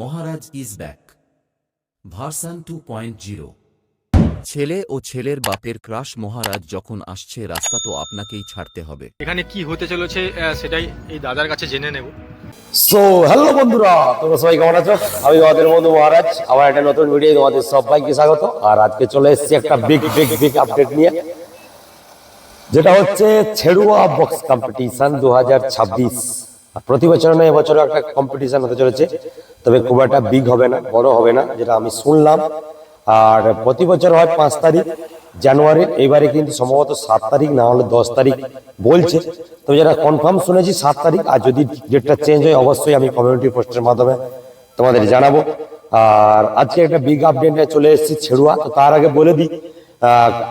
Maharaj is back. Version two point zero. ছেলে ও ছেলের বাপের ক্রাশ মহারাজ যখন আসছে রাস্তা তো আপনাকেই ছাড়তে হবে। এখানে কি হতে চলেছে সেটাই এই দাদার কাছে জেনে নেব। সো হ্যালো বন্ধুরা তোমরা সবাই কেমন আছো? আমি তোমাদের বন্ধু মহারাজ। আবার একটা নতুন ভিডিও তোমাদের সবাইকে স্বাগত। আর আজকে চলে এসেছি একটা বিগ বিগ বিগ আপডেট নিয়ে। যেটা হচ্ছে ছেড়ুয়া বক্স কম্পিটিশন দু হাজার ছাব্বিশ। প্রতি বছর নয় এবছরও একটা কম্পিটিশন হতে চলেছে। তবে খুব একটা বিগ হবে না, বড় হবে না, যেটা আমি শুনলাম। আর প্রতি বছর হয় পাঁচ তারিখ জানুয়ারির এবারে কিন্তু সম্ভবত সাত তারিখ, না হলে দশ তারিখ বলছে। তবে যেটা কনফার্ম শুনেছি সাত তারিখ, আর যদি ডেটটা চেঞ্জ হয়, অবশ্যই আমি কমিউনিটি পোস্টের মাধ্যমে তোমাদের জানাব। আর আজকে একটা বিগ আপডেট নিয়ে চলে এসেছি ছেড়ুয়া, তো তার আগে বলে দিই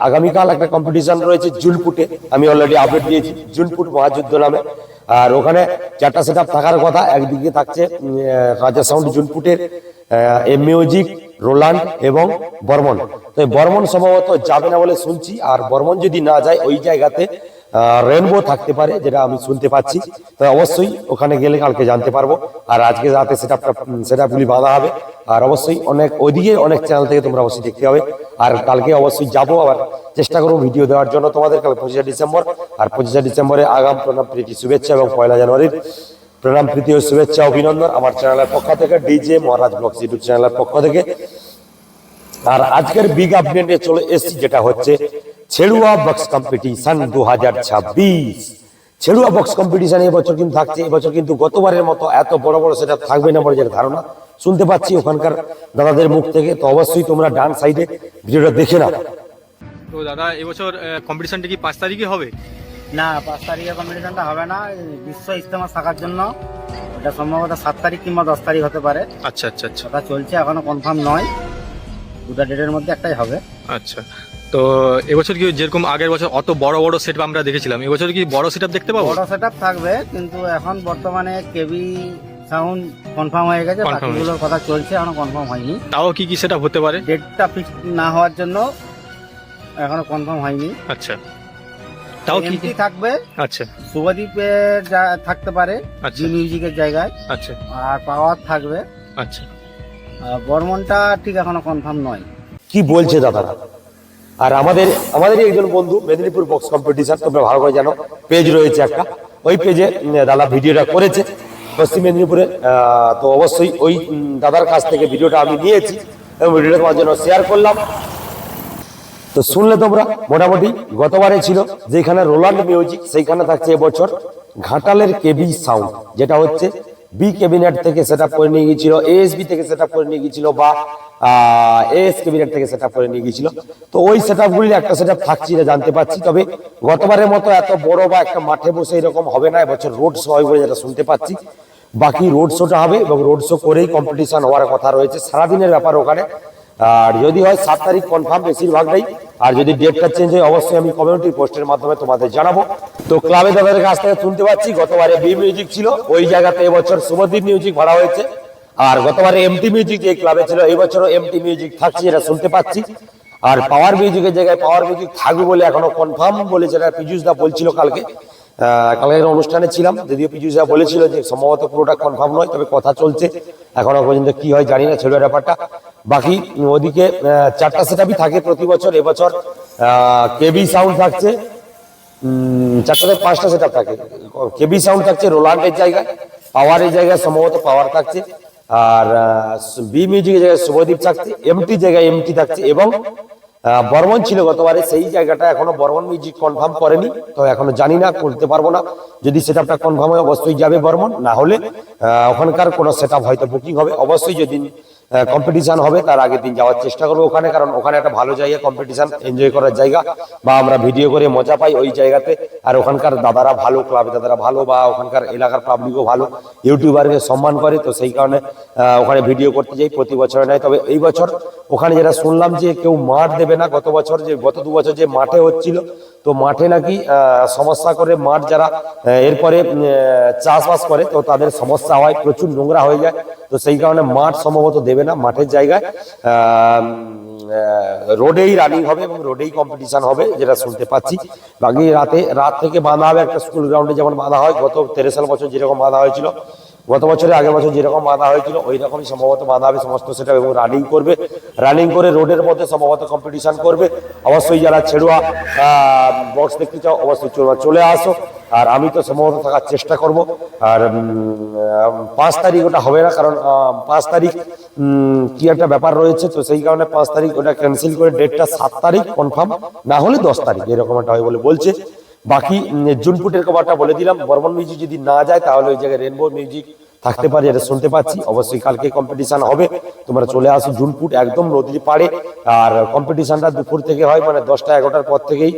আগামীকাল একটা কম্পিটিশন রয়েছে জুনপুটে। আমি অলরেডি আপডেট দিয়েছি, জুনপুট মহাযুদ্ধ নামে। আর ওখানে চারটা সেট থাকার কথা, একদিকে থাকছে রাজা সাউন্ড জুনপুটের এম মিউজিক রোলান্ড এবং বর্মন। তো বর্মন সম্ভবত যাবে না বলে শুনছি, আর বর্মন যদি না যায়, ওই জায়গাতে রেনবো থাকতে পারে যেটা আমি শুনতে পাচ্ছি। তো অবশ্যই ওখানে গেলে কালকে জানতে পারব, আর আজকে রাতে সেটা সেটআপগুলি বাঁধা হবে। আর অবশ্যই অনেক, ওইদিকে অনেক চ্যানেল থেকে তোমরা অবশ্যই দেখতে হবে আর কালকে অবশ্যই যাব আবার চেষ্টা করব ভিডিও দেওয়ার জন্য তোমাদের কাল পঁচিশে ডিসেম্বর। আর পঁচিশে ডিসেম্বরে আগাম প্রণাম প্রীতি শুভেচ্ছা এবং পয়লা জানুয়ারির প্রণাম প্রীতি ও শুভেচ্ছা, অভিনন্দন আমার চ্যানেলের পক্ষ থেকে ডিজে মহারাজ ব্লগস ইউটিউব চ্যানেলের পক্ষ থেকে। আর আজকের বিগ আপডেটে চলে এসেছি, যেটা হচ্ছে ছেড়ুয়া বক্স কম্পিটিশন দু হাজার ছাব্বিশ। ছেড়ুয়া বক্স কম্পিটিশন এবছর কিন্তু থাকছে এবছর কিন্তু গতবারের মতো এত বড় বড় সেটা থাকবে না বলে যেটা ধারণা। শুনতে পাচ্ছি ওখানকার দাদাদের মুখ থেকে তো অবশ্যই তোমরা ডান সাইডে ভিডিওটা দেখে নাও। তো দাদা এবছর কম্পিটিশনটা কি পাঁচ তারিখে হবে? না পাঁচ তারিখে কম্পিটিশনটা হবে না বিশ্ব ইজতেমা থাকার জন্য। ওটা সম্ভবত সাত তারিখ কিংবা দশ তারিখ হতে পারে। আচ্ছা আচ্ছা আচ্ছা। ওটা চলছে এখনও কনফার্ম নয়। দুটা ডেটের মধ্যে একটাই হবে। আচ্ছা। তো এবছর কি যেরকম আগের বছর অত বড় বড় সেট আমরা দেখেছিলাম এবছর কি বড় সেট দেখতে পাবো? বড় সেট থাকবে কিন্তু এখন বর্তমানে কেবি সাউন্ড কনফার্ম হয়ে গেছে বাকিগুলোর কথা চলছে এখনও কনফার্ম হয়নি। তাও কি কি সেট হতে পারে? ডেটটা ফিক্স না হওয়ার জন্য এখনও কনফার্ম হয়নি। আচ্ছা। তাও কি থাকবে। আচ্ছা। শুভদীপের যা- থাকতে পারে আচ্ছা। জি মিউজিকের জায়গায়। আচ্ছা। আর পাওয়ার থাকবে। আচ্ছা। আর বর্মনটা ঠিক এখনও কনফার্ম নয়। কি বলছে দাদারা? আর আমাদের, আমাদেরই একজন বন্ধু মেদিনীপুর বক্স কম্পিটিশন তোমরা ভালো করে জানো পেজ রয়েছে একটা। ওই পেজে দাদা ভিডিওটা করেছে। পশ্চিম মেদিনীপুরে তো অবশ্যই ওই দাদার কাছ থেকে ভিডিওটা আমি নিয়েছি এবং ভিডিওটা তোমার জন্য শেয়ার করলাম। তো শুনলে তোমরা, মোটামুটি গতবারে ছিল, যেখানে রোলান্ড মিউজিক সেইখানে থাকছে এবছর ঘাটালের কেবি সাউন্ড যেটা হচ্ছে বি ক্যাবিনেট থেকে সেট করে নিয়ে গিয়েছিল এএসবি থেকে সেট করে নিয়ে গিয়েছিল বা এএস ক্যাবিনেট থেকে সেট করে নিয়ে গিয়েছিল। তো ওই সেট একটা সেট আপ থাকছি এটা জানতে পারছি, তবে গতবারের মতো এত বড় বা একটা মাঠে বসে এরকম হবে না, এবছর রোড শো হয় বলে যেটা শুনতে পাচ্ছি। বাকি রোড শোটা হবে এবং রোড শো করেই কম্পিটিশন হওয়ার কথা রয়েছে সারাদিনের ব্যাপার ওখানে। আর যদি হয়, সাত তারিখ কনফার্ম বেশিরভাগটাই। আর যদি ডেটটা চেঞ্জ হয়, অবশ্যই আমি কমিউনিটি পোস্টের মাধ্যমে তোমাদের জানাব। তো ক্লাবে তাদের কাছ থেকে শুনতে পাচ্ছি গতবারে বি মিউজিক ছিল, ওই জায়গাতে এবছর শুভদীপ মিউজিক ভাড়া হয়েছে। আর গতবারে এমটি মিউজিক যে ক্লাবে ছিল এই বছরও এমটি মিউজিক থাকছে, এটা শুনতে পাচ্ছি। আর পাওয়ার মিউজিকের জায়গায় পাওয়ার মিউজিক থাকবে বলে এখনও কনফার্ম বলে যেটা পীযুষ দা বলছিল কালকে। কালকে অনুষ্ঠানে ছিলাম, যদিও পীযুষ দা বলেছিল যে সম্ভবত পুরোটা কনফার্ম নয়, তবে কথা চলছে। এখনও পর্যন্ত কি হয় জানি না, ছেলের ব্যাপারটা। বাকি ওদিকে চারটা সেটাপই থাকে প্রতি বছর, এবছর কেবি সাউন্ড থাকছে। উম, চারটা থেকে পাঁচটা সেট থাকে। কেবি সাউন্ড থাকছে রোলান্ডের জায়গায় পাওয়ারের জায়গায় সম্ভবত পাওয়ার থাকছে আর বি মিউজিকের জায়গায় শুভদীপ থাকছে এমটি জায়গায় এমটি থাকছে এবং বর্মন ছিল গতবারে সেই জায়গাটা এখনও বর্মন মিউজিক কনফার্ম করেনি তো এখনও জানি না করতে পারব না। যদি সেটআপটা কনফার্ম হয় অবশ্যই যাবে বর্মন না হলে ওখানকার কোনো সেটআপ হয়তো বুকিং হবে। অবশ্যই যদি কম্পিটিশন হবে, তার আগের দিন যাওয়ার চেষ্টা করব ওখানে, কারণ ওখানে একটা ভালো জায়গা কম্পিটিশন এনজয় করার জায়গা। বা আমরা ভিডিও করে মজা পাই ওই জায়গাতে। আর ওখানকার দাদারা ভালো ক্লাবে দাদারা ভালো, বা ওখানকার এলাকার পাবলিকও ভালো ইউটিউবারকে সম্মান করে, তো সেই কারণে ওখানে ভিডিও করতে যাই, প্রতি বছরে নেয়। তবে এই বছর ওখানে যেটা শুনলাম যে কেউ মাঠ দেবে না, গত বছর যে, গত দু বছর যে মাঠে হচ্ছিল, তো মাঠে নাকি সমস্যা করে মাঠ যারা এরপরে চাষবাস করে, তো তাদের সমস্যা হয়, প্রচুর নোংরা হয়ে যায়। তো সেই কারণে মাঠ সম্ভবত দেবে না। মাঠের জায়গায় রোডেই রানিং হবে এবং রোডেই কম্পিটিশন হবে, যেটা শুনতে পাচ্ছি। বাকি রাতে, রাত থেকে বাঁধা হবে একটা স্কুল গ্রাউন্ডে যেমন বাঁধা হয়, গত তেরো সাল বছর যেরকম বাঁধা হয়েছিল গত বছরে, আগের বছর যেরকম বাঁধা হয়েছিল ওই রকমই সম্ভবত বাঁধা হবে সমস্ত সেটা এবং রানিং করবে। রানিং করে রোডের মধ্যে সম্ভবত কম্পিটিশন করবে। অবশ্যই যারা ছেড়ুয়া বক্স দেখতে চাও, অবশ্যই চলে- চলে আসো। আর আমি তো সম্ভবত থাকার চেষ্টা করব। আর পাঁচ তারিখ ওটা হবে না, কারণ পাঁচ তারিখ কি একটা ব্যাপার রয়েছে। তো সেই কারণে পাঁচ তারিখ ওটা ক্যান্সেল করে ডেটটা সাত তারিখ কনফার্ম না হলে দশ তারিখ, এরকম একটা হয় বলে বলছে। বাকি জুনপুটের কভারটা বলে দিলাম। বর্মন মিউজিক যদি না যায়, তাহলে ওই জায়গায় রেনবো মিউজিক থাকতে পারে, এটা শুনতে পাচ্ছি। অবশ্যই কালকে কম্পিটিশন হবে। তোমরা চলে আসো জুনপুট একদম নদীর পাড়ে। আর কম্পিটিশনটা দুপুর থেকে হয় মানে দশটা এগারোটার পর থেকেই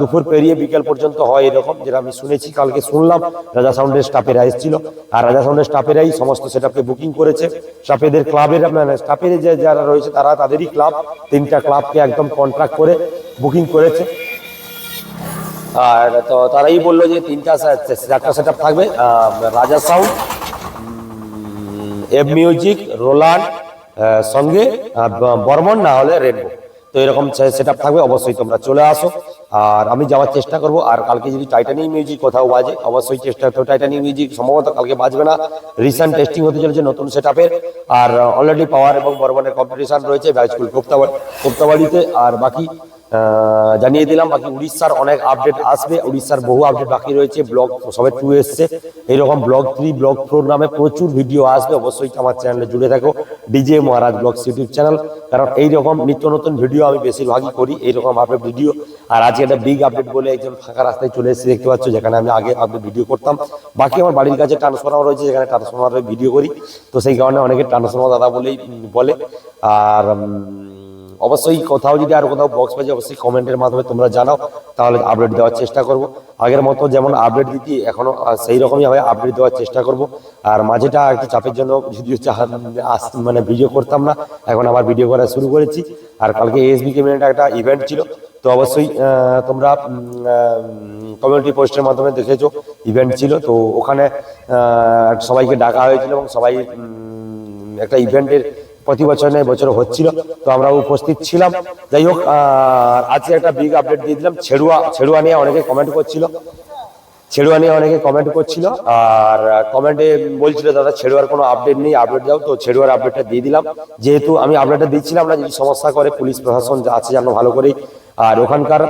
দুপুর পেরিয়ে বিকেল পর্যন্ত হয় এরকম, যেটা আমি শুনেছি, কালকে শুনলাম। রাজা সাউন্ডের স্টাফেরা এসেছিল আর রাজা সাউন্ডের স্টাফেরাই সমস্ত সেটাকে বুকিং করেছে। স্টাফেদের ক্লাবের মানে স্টাফের যে যারা রয়েছে, তারা তাদেরই ক্লাব তিনটা ক্লাবকে একদম কন্ট্রাক্ট করে বুকিং করেছে। আর তো তারাই বলল যে তিনটা চারটা সেট থাকবে রাজা সাউন্ড এফ মিউজিক রোলান্ড সঙ্গে বর্মন, না হলে রেনবো তো এরকম সেট থাকবে, অবশ্যই তোমরা চলে আসো। আর আমি যাওয়ার চেষ্টা করব। আর কালকে যদি টাইটানিক মিউজিক কোথাও বাজে, অবশ্যই চেষ্টা তো টাইটানিক মিউজিক সম্ভবত কালকে বাজবে না। রিসেন্ট টেস্টিং হতে চলেছে নতুন সেট আর অলরেডি পাওয়ার এবং বর্মনের কম্পিটিশন রয়েছে ব্যাচকুল কোপ্তাবাড়ি কোপ্তাবাড়িতে আর বাকি জানিয়ে দিলাম, বাকি উড়িষ্যার অনেক আপডেট আসবে। উড়িষ্যার বহু আপডেট বাকি রয়েছে। ব্লগ সবে টু এসছে। এইরকম ব্লগ থ্রি ব্লগ ফোর নামে প্রচুর ভিডিও আসবে। অবশ্যই আমার চ্যানেলে জুড়ে থাকো। DJ Maharaj blog YouTube channel কারণ এইরকম নিত্য নতুন ভিডিও আমি বেশিরভাগই করি। এইরকম আপডেট ভিডিও আর আজকে একটা বিগ আপডেট বলে একজন ফাঁকা রাস্তায় চলে এসেছি, দেখতে পাচ্ছ, যেখানে আমি আগে আপডেট ভিডিও করতাম। বাকি আমার বাড়ির কাছে ট্রান্সফরমার রয়েছে, যেখানে ট্রান্সফর্মার ভিডিও করি। তো সেই কারণে অনেকে ট্রান্সফরমার দাদা বলেই বলে। আর অবশ্যই কোথাও যদি আর কোথাও বক্স বাজে অবশ্যই কমেন্টের মাধ্যমে তোমরা জানাও তাহলে আপডেট দেওয়ার চেষ্টা করব। আগের মতো যেমন আপডেট দিতি এখনও আহ, সেই রকমই আমি আপডেট দেওয়ার চেষ্টা করব। আর মাঝেটা একটু চাপের জন্য যদিও মানে ভিডিও করতাম না এখন আবার ভিডিও করা শুরু করেছি। আর কালকে এসবি ক্যামেরাটা একটা ইভেন্ট ছিল তো অবশ্যই তোমরা কমিউনিটি পোস্টের মাধ্যমে দেখেছ ইভেন্ট ছিল। তো ওখানে সবাইকে ডাকা হয়েছিল এবং সবাই একটা ইভেন্টের প্রতি বছর নয় বছর হচ্ছিল। তো আমরা উপস্থিত ছিলাম। যাই হোক আজকে একটা বিগ আপডেট দিয়ে দিলাম। ছেড়ুয়া ছেড়ুয়া নিয়ে অনেকে কমেন্ট করছিল। ছেড়ুয়া নিয়ে অনেকে কমেন্ট করছিল। আর কমেন্টে বলছিল, দাদা, ছেড়ুয়ার কোনো আপডেট নেই আপডেট দাও তো, ছেড়ুয়ার আপডেটটা দিয়ে দিলাম। যেহেতু আমি আপডেটটা দিচ্ছিলাম না যদি সমস্যা করে, পুলিশ প্রশাসন আছে জানো ভালো করেই আর ওখানকার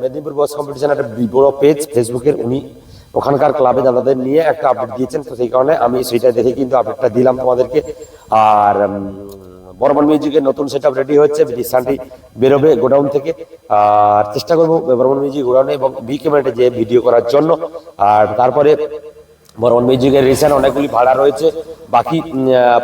মেদিনীপুর বক্স কম্পিটিশন একটা বড় পেজ ফেসবুকের উনি ওখানকার ক্লাবে দাদাদের নিয়ে একটা আপডেট দিয়েছেন। তো সেই কারণে আমি সেইটা দেখে কিন্তু আপডেটটা দিলাম তোমাদেরকে। আর বর্মন মিউজিকের নতুন সেট আপ রেডি হচ্ছে রিসেন্টলি বেরোবে গোডাউন থেকে। আর চেষ্টা করব বর্মন মিউজিক গোডাউনে এবং বি ক্যামেরাটা যে ভিডিও করার জন্য। আর তারপরে বর্মন মিউজিকের রিসেন্ট অনেকগুলি ভাড়া রয়েছে। বাকি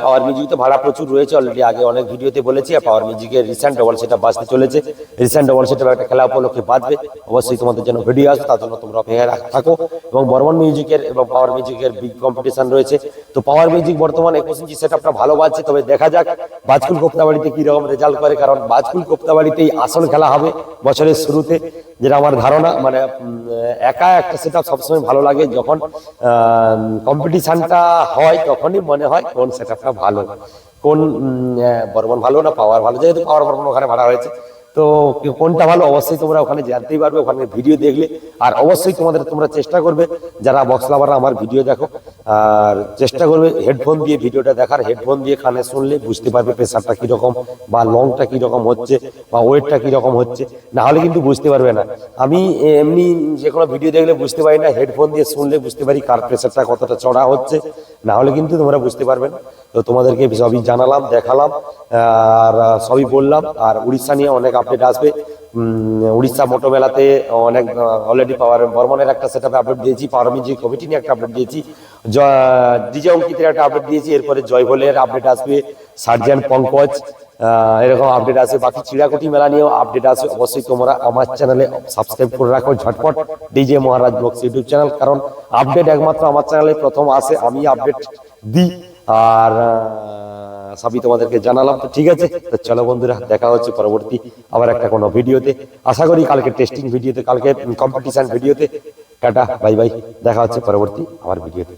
পাওয়ার মিউজিক তো ভাড়া প্রচুর রয়েছে। অলরেডি আগে অনেক ভিডিওতে বলেছি, আর পাওয়ার মিউজিকের রিসেন্ট ডবল সেটা বাঁচতে চলেছে। রিসেন্ট ডবল সেটা একটা খেলা উপলক্ষে বাজবে। অবশ্যই তোমাদের জন্য ভিডিও আসবে, তার জন্য তোমরা অপেক্ষা থাকো। এবং বর্মন মিউজিকের এবং পাওয়ার মিউজিকের বিগ কম্পিটিশন রয়েছে। তো পাওয়ার মিউজিক বর্তমানে একুশ ইঞ্চি সেট আপটা ভালো বাজছে, তবে দেখা যাক বাজকুল কোপ্তাবাড়িতে কি রকম রেজাল্ট করে, কারণ বাজকুল কোপ্তাবাড়িতেই আসল খেলা হবে বছরের শুরুতে। যেটা আমার ধারণা মানে একা একটা সেট আপ সবসময় ভালো লাগে যখন কম্পিটিশনটা হয় তখনই মনে হয় কোন সেট ভালো, কোন বর্মন ভালো না পাওয়ার ভালো, যেহেতু পাওয়ার বর্মন ওখানে ভাড়া হয়েছে। তো কোনটা ভালো, অবশ্যই তোমরা ওখানে জানতেই পারবে, ওখানে ভিডিও দেখলে। আর অবশ্যই তোমাদের, তোমরা চেষ্টা করবে, যারা বক্স লাভাররা আমার ভিডিও দেখো, আর চেষ্টা করবে হেডফোন দিয়ে ভিডিওটা দেখার। হেডফোন দিয়ে কানে শুনলে বুঝতে পারবে প্রেশারটা কীরকম, বা লংটা কীরকম হচ্ছে, বা ওয়েটটা কীরকম হচ্ছে। না হলে কিন্তু বুঝতে পারবে না। আমি এমনি যে কোনো ভিডিও দেখলে বুঝতে পারি না হেডফোন দিয়ে শুনলে বুঝতে পারি কার প্রেশারটা কতটা চড়া হচ্ছে। না হলে কিন্তু তোমরা বুঝতে পারবে না। তো তোমাদেরকে সবই জানালাম, দেখালাম, আর সবই বললাম। আর উড়িষ্যা নিয়ে অনেক আপডেট আসবে। উড়িষ্যা মোটো মেলাতে অনেক অলরেডি পাওয়ার বর্মনের একটা সেট আপডেট দিয়েছি পাওয়ার মিউজিক কমিটি নিয়ে একটা আপডেট দিয়েছি। ডিজে অঙ্কিতের একটা আপডেট দিয়েছি, এরপরে জয়ভোলের আপডেট আসবে সার্জেন পঙ্কজ এরকম আপডেট আসবে। বাকি চিড়াকুটি মেলা নিয়েও আপডেট আসবে। অবশ্যই তোমরা আমার চ্যানেলে সাবস্ক্রাইব করে রাখো ঝটপট DJ Maharaj blogs YouTube channel কারণ আপডেট একমাত্র আমার চ্যানেলে প্রথম আসে, আমি আপডেট দিই। আর সবই তোমাদেরকে জানালাম। তো ঠিক আছে, তো চলো বন্ধুরা, দেখা হচ্ছে পরবর্তী আবার একটা কোনো ভিডিওতে। আশা করি কালকে টেস্টিং ভিডিওতে, কালকে কম্পিটিশন ভিডিওতে। টাটা বাই বাই দেখা হচ্ছে পরবর্তী আবার ভিডিওতে।